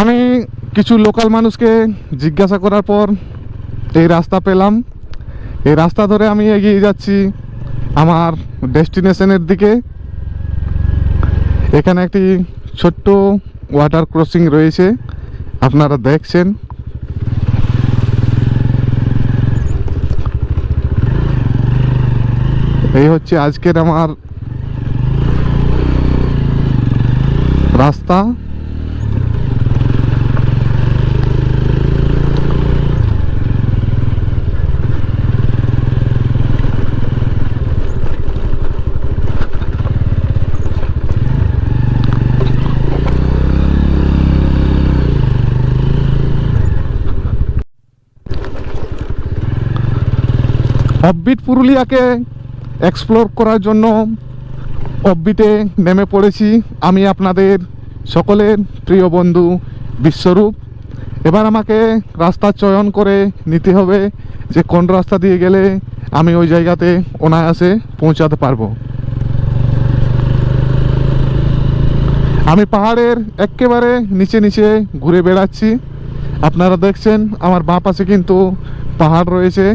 আমি কিছু লোকাল মানুষকে জিজ্ঞাসা করার পর এই রাস্তা পেলাম। এই রাস্তা ধরে আমি এগিয়ে যাচ্ছি আমার ডেস্টিনেশনের দিকে। এখানে একটি ছোট্ট ওয়াটার ক্রসিং রয়েছে, আপনারা দেখছেন। এই হচ্ছে আজকের আমার রাস্তা। অববিট পুরুলিয়াকে এক্সপ্লোর করার জন্য অববিটে নেমে পড়েছি। আমি আপনাদের সকলের প্রিয় বন্ধু বিশ্বরূপ। এবার আমাকে রাস্তা চয়ন করে নিতে হবে যে কোন রাস্তা দিয়ে গেলে আমি ওই জায়গাতে অনায়াসে পৌঁছাতে পারব। আমি পাহাড়ের একেবারে নিচে নিচে ঘুরে বেড়াচ্ছি। আপনারা দেখছেন আমার বাঁ পাশে কিন্তু পাহাড় রয়েছে।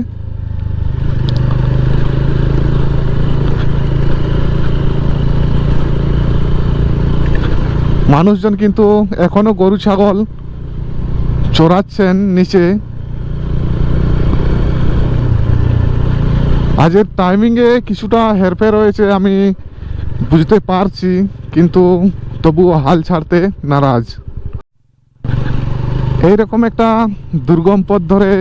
মানুষজন কিন্তু এখনও গরু, ছাগল চড়াচ্ছেন নিচে। আজের টাইমিংয়ে কিছুটা হেরফের রয়েছে আমি বুঝতে পারছি, কিন্তু তবুও হাল ছাড়তে নারাজ। এইরকম একটা দুর্গম পথ ধরে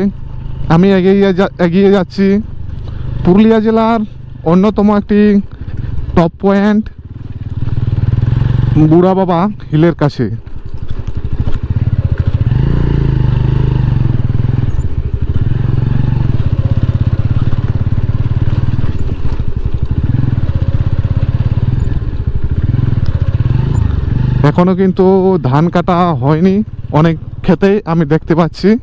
আমি এগিয়ে এগিয়ে যাচ্ছি। পুরুলিয়া জেলার অন্যতম একটি টপ পয়েন্ট বুড়া বাবা হিলের কাছে। এখনও কিন্তু ধান কাটা হয়নি। অনেক ক্ষেতেই আমি দেখতে পাচ্ছি।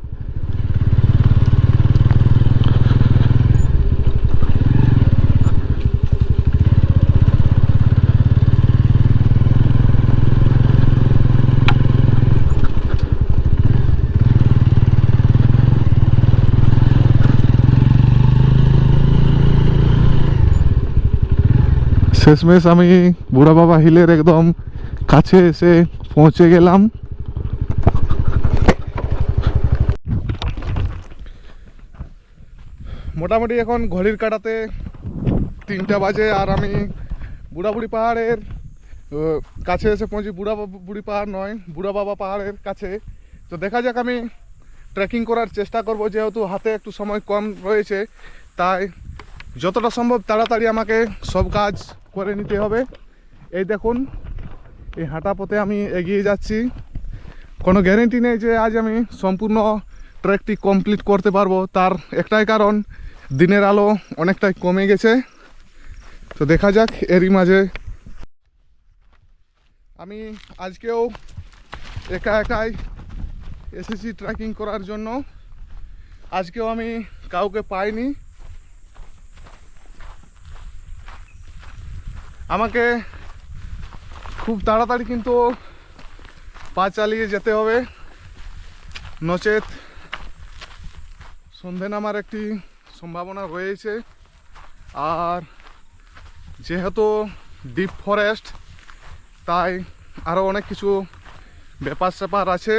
শেষমেশ আমি বুড়া বাবা হিলের একদম কাছে এসে পৌঁছে গেলাম। মোটামুটি এখন ঘড়ির কাটাতে তিনটা বাজে আর আমি বুড়াবুড়ি পাহাড়ের কাছে এসে পৌঁছি বুড়া বুড়ি পাহাড় নয়, বুড়া বাবা পাহাড়ের কাছে। তো দেখা যাক আমি ট্রেকিং করার চেষ্টা করব, যেহেতু হাতে একটু সময় কম রয়েছে, তাই যতটা সম্ভব তাড়াতাড়ি আমাকে সব কাজ করে নিতে হবে। এই দেখুন, এই হাঁটা পথে আমি এগিয়ে যাচ্ছি। কোনো গ্যারেন্টি নেই যে আজ আমি সম্পূর্ণ ট্রেকটি কমপ্লিট করতে পারব। তার একটাই কারণ, দিনের আলো অনেকটাই কমে গেছে। তো দেখা যাক, এরই মাঝে। আমি আজকেও একা একাই এসেছি ট্রেকিং করার জন্য। আজকেও আমি কাউকে পাইনি। আমাকে খুব তাড়াতাড়ি কিন্তু পা চালিয়ে যেতে হবে। নচেত সন্ধে নামার একটি সম্ভাবনা রয়েছে। আর যেহেতু ডিপ ফরেস্ট, তাই আরও অনেক কিছু ব্যাপার স্যাপার আছে।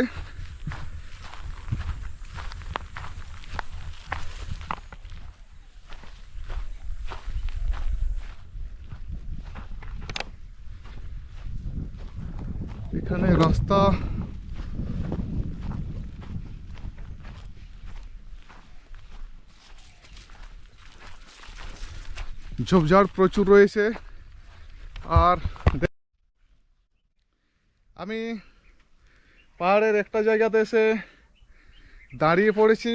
এখানে রাস্তা। ঝোপঝাড় প্রচুর রয়েছে। আর আমি পাহাড়ের একটা জায়গাতে এসে দাঁড়িয়ে পড়েছি।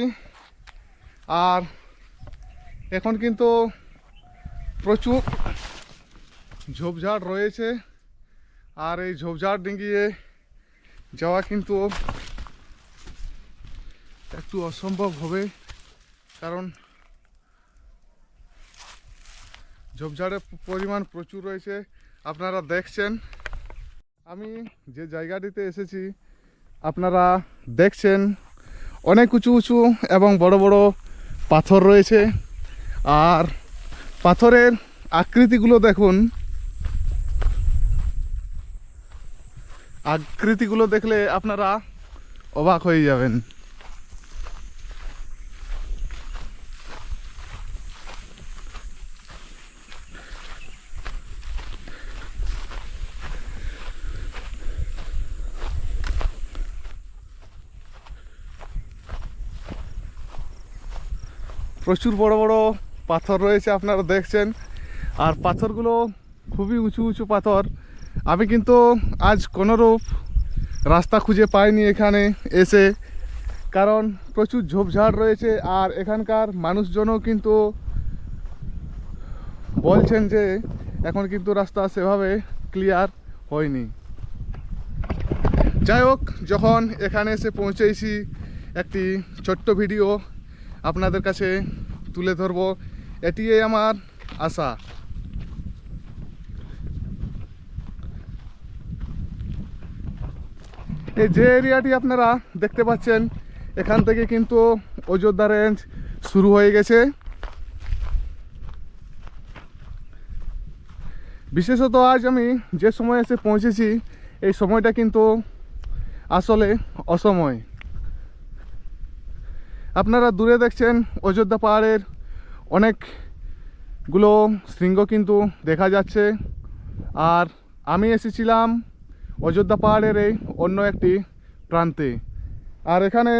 আর এখন কিন্তু প্রচুর ঝোপঝাড় রয়েছে। আর এই ঝোপঝাড় ডিঙ্গিয়ে যাওয়া কিন্তু একটু অসম্ভব হবে, কারণ ঝোপঝাড়ের পরিমাণ প্রচুর রয়েছে, আপনারা দেখছেন। আমি যে জায়গাটিতে এসেছি, আপনারা দেখছেন অনেক উঁচু উঁচু এবং বড় বড় পাথর রয়েছে। আর পাথরের আকৃতিগুলো দেখুন আকৃতিগুলো দেখলে আপনারা অবাক হয়ে যাবেন। প্রচুর বড় বড় পাথর রয়েছে আপনারা দেখছেন। আর পাথরগুলো খুবই উঁচু উঁচু পাথর। আমি কিন্তু আজ কোনোরূপ রাস্তা খুঁজে পাইনি এখানে এসে, কারণ প্রচুর ঝোপঝাড় রয়েছে আর এখানকার মানুষজনও কিন্তু বলছেন যে এখন কিন্তু রাস্তা সেভাবে ক্লিয়ার হয়নি। যাই হোক, যখন এখানে এসে পৌঁছেছি, একটি ছোট্ট ভিডিও আপনাদের কাছে তুলে ধরবো। এটিই আমার আশা। এই যে এরিয়াটি আপনারা দেখতে পাচ্ছেন, এখান থেকে কিন্তু অযোধ্যা রেঞ্জ শুরু হয়ে গেছে। বিশেষত আজ আমি যে সময় এসে পৌঁছেছি, এই সময়টা কিন্তু আসলে অসময়। আপনারা দূরে দেখছেন অযোধ্যা পাহাড়ের অনেকগুলো শৃঙ্গ কিন্তু দেখা যাচ্ছে। আর আমি এসেছিলাম অযোধ্যা পাহাড়ের এই অন্য একটি প্রান্তে। আর এখানে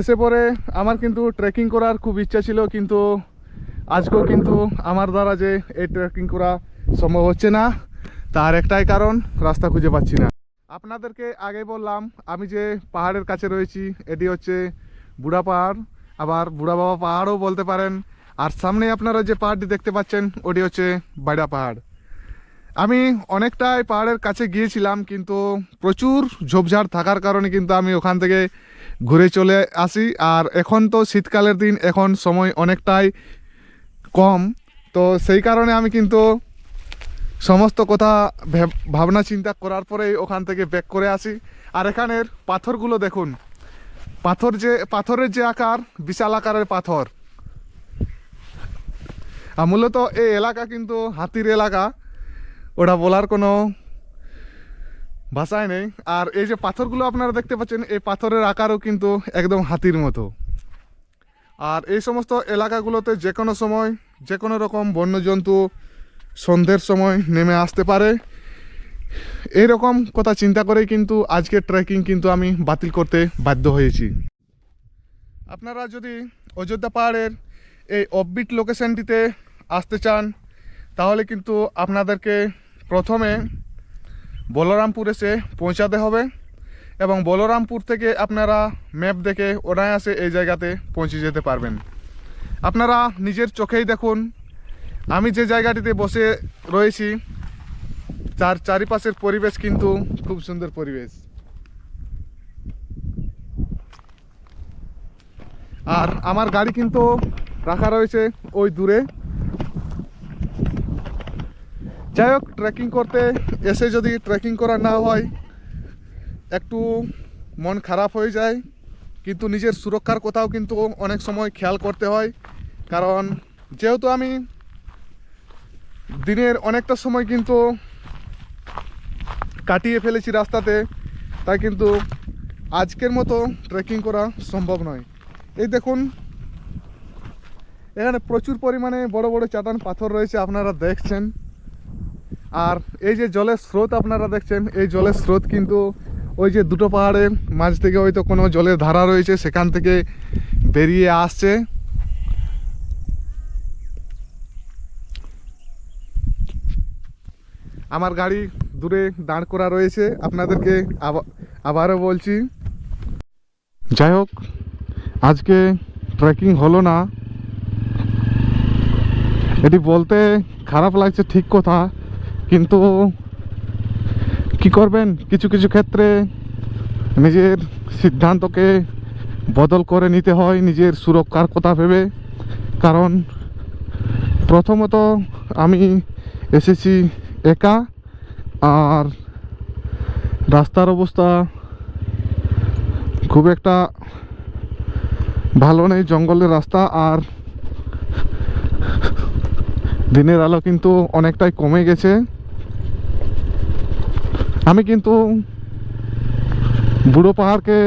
এসে পরে আমার কিন্তু ট্রেকিং করার খুব ইচ্ছা ছিল, কিন্তু আজকেও কিন্তু আমার দ্বারা যে এই ট্রেকিং করা সম্ভব হচ্ছে না, তার একটাই কারণ, রাস্তা খুঁজে পাচ্ছি না। আপনাদেরকে আগে বললাম, আমি যে পাহাড়ের কাছে রয়েছি, এটি হচ্ছে বুড়া পাহাড়। আবার বুড়া বাবা পাহাড়ও বলতে পারেন। আর সামনে আপনারা যে পাহাড়টি দেখতে পাচ্ছেন, ওটি হচ্ছে বাইডা পাহাড়। আমি অনেকটাই পাহাড়ের কাছে গিয়েছিলাম, কিন্তু প্রচুর ঝোপঝাড় থাকার কারণে কিন্তু আমি ওখান থেকে ঘুরে চলে আসি। আর এখন তো শীতকালের দিন, এখন সময় অনেকটাই কম। তো সেই কারণে আমি কিন্তু সমস্ত কথা ভেব- ভাবনা চিন্তা করার পরেই ওখান থেকে ব্যাক করে আসি। আর এখানের পাথরগুলো দেখুন। পাথর যে, পাথরের যে আকার, বিশাল আকারের পাথর। আর মূলত এই এলাকা কিন্তু হাতির এলাকা। ওটা বলার কোনো ভাষায় নেই। আর এই যে পাথরগুলো আপনারা দেখতে পাচ্ছেন, এই পাথরের আকারও কিন্তু একদম হাতির মতো। আর এই সমস্ত এলাকাগুলোতে যে কোনো সময়, যে কোনো রকম বন্যজন্তু সন্ধ্যের সময় নেমে আসতে পারে। এইরকম কথা চিন্তা করেই কিন্তু আজকে ট্রেকিং কিন্তু আমি বাতিল করতে বাধ্য হয়েছি। আপনারা যদি অযোধ্যা পাহাড়ের এই অফবিট লোকেশানটিতে আসতে চান, তাহলে কিন্তু আপনাদেরকে প্রথমে বলরামপুর এসে পৌঁছাতে হবে এবং বলরামপুর থেকে আপনারা ম্যাপ দেখে অনায়াসে এই জায়গাতে পৌঁছে যেতে পারবেন। আপনারা নিজের চোখেই দেখুন, আমি যে জায়গাটিতে বসে রয়েছি, তার চারিপাশের পরিবেশ কিন্তু খুব সুন্দর পরিবেশ। আর আমার গাড়ি কিন্তু রাখা রয়েছে ওই দূরে। যাই হোক ট্রেকিং করতে এসে যদি ট্রেকিং করা না হয়, একটু মন খারাপ হয়ে যায়। কিন্তু নিজের সুরক্ষার কথাও কিন্তু অনেক সময় খেয়াল করতে হয়। কারণ যেহেতু আমি দিনের অনেকটা সময় কিন্তু কাটিয়ে ফেলেছি রাস্তাতে, তাই কিন্তু আজকের মতো ট্রেকিং করা সম্ভব নয়। এই দেখুন, এখানে প্রচুর পরিমাণে বড় বড় চাটান পাথর রয়েছে, আপনারা দেখছেন। আর এই যে জলের স্রোত আপনারা দেখছেন, এই জলের স্রোত কিন্তু ওই যে দুটো পাহাড়ের মাঝ থেকে হয়তো কোনো জলের ধারা রয়েছে, সেখান থেকে বেরিয়ে আসছে। আমার গাড়ি দূরে দাঁড় করা রয়েছে, আপনাদেরকে আবা- আবারও বলছি। যাই হোক, আজকে ট্রেকিং হলো না। এটি বলতে খারাপ লাগছে ঠিক কথা কিন্তু কি করবেন? কিছু কিছু ক্ষেত্রে নিজের সিদ্ধান্তকে বদল করে নিতে হয়, নিজের সুরক্ষার কথা ভেবে। কারণ প্রথমত আমি এসেছি একা, আর রাস্তার অবস্থা খুব একটা ভালো নেই, জঙ্গলের রাস্তা, আর দিনের আলো কিন্তু অনেকটাই কমে গেছে। আমি কিন্তু বুড়ো পাহাড়কে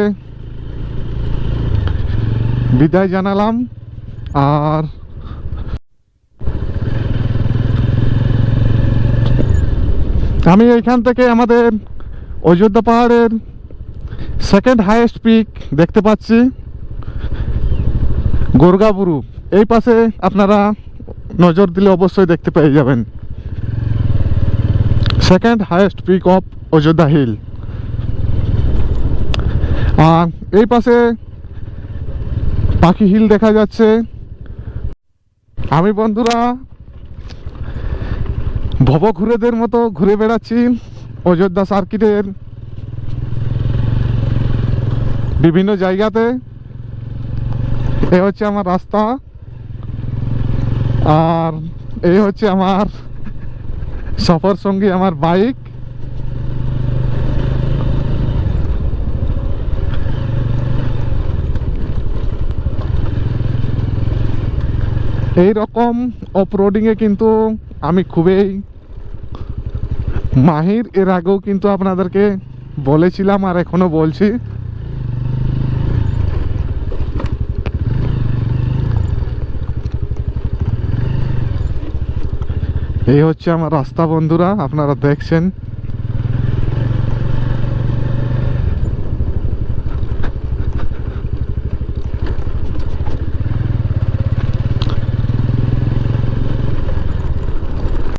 বিদায় জানালাম, আর আমি এইখান থেকে আমাদের অযোধ্যা পাহাড়ের সেকেন্ড হাইয়েস্ট পিক দেখতে পাচ্ছি, গোরগাবুরু। এই পাশে আপনারা নজর দিলে অবশ্যই দেখতে পেয়ে যাবেন। Second highest peak of Ayodhya hill আর এই পাশে পাখি হিল দেখা যাচ্ছে। আমি বন্ধুরা, ভব ঘুরেদের মতো ঘুরে বেড়াচ্ছি অযোধ্যা সার্কিটের বিভিন্ন জায়গাতে। এ হচ্ছে আমার রাস্তা, আর এই হচ্ছে আমার সফর সঙ্গী আমার বাইক। এই রকম অফরোডিংয়ে কিন্তু আমি খুবই মাহির। এর আগেও কিন্তু আপনাদেরকে বলেছিলাম আর এখনও বলছি। এই হচ্ছে আমার রাস্তা বন্ধুরা আপনারা দেখছেন।